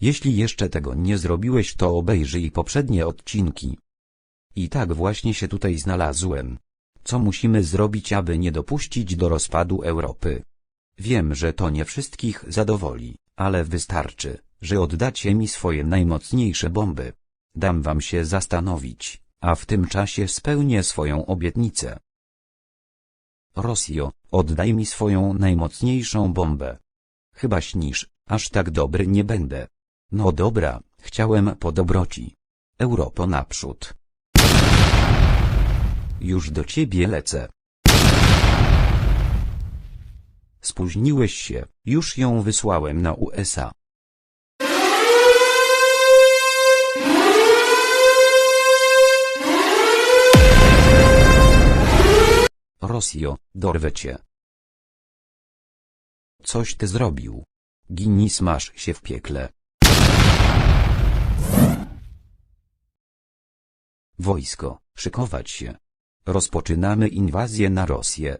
Jeśli jeszcze tego nie zrobiłeś to obejrzyj poprzednie odcinki. I tak właśnie się tutaj znalazłem. Co musimy zrobić aby nie dopuścić do rozpadu Europy? Wiem, że to nie wszystkich zadowoli, ale wystarczy, że oddacie mi swoje najmocniejsze bomby. Dam wam się zastanowić, a w tym czasie spełnię swoją obietnicę. Rosjo, oddaj mi swoją najmocniejszą bombę. Chyba śnisz, aż tak dobry nie będę. No dobra, chciałem po dobroci. Europo naprzód. Już do ciebie lecę. Spóźniłeś się, już ją wysłałem na USA. Rosjo, dorwę cię. Coś ty zrobił. Gini smaż się w piekle. Wojsko, szykować się. Rozpoczynamy inwazję na Rosję.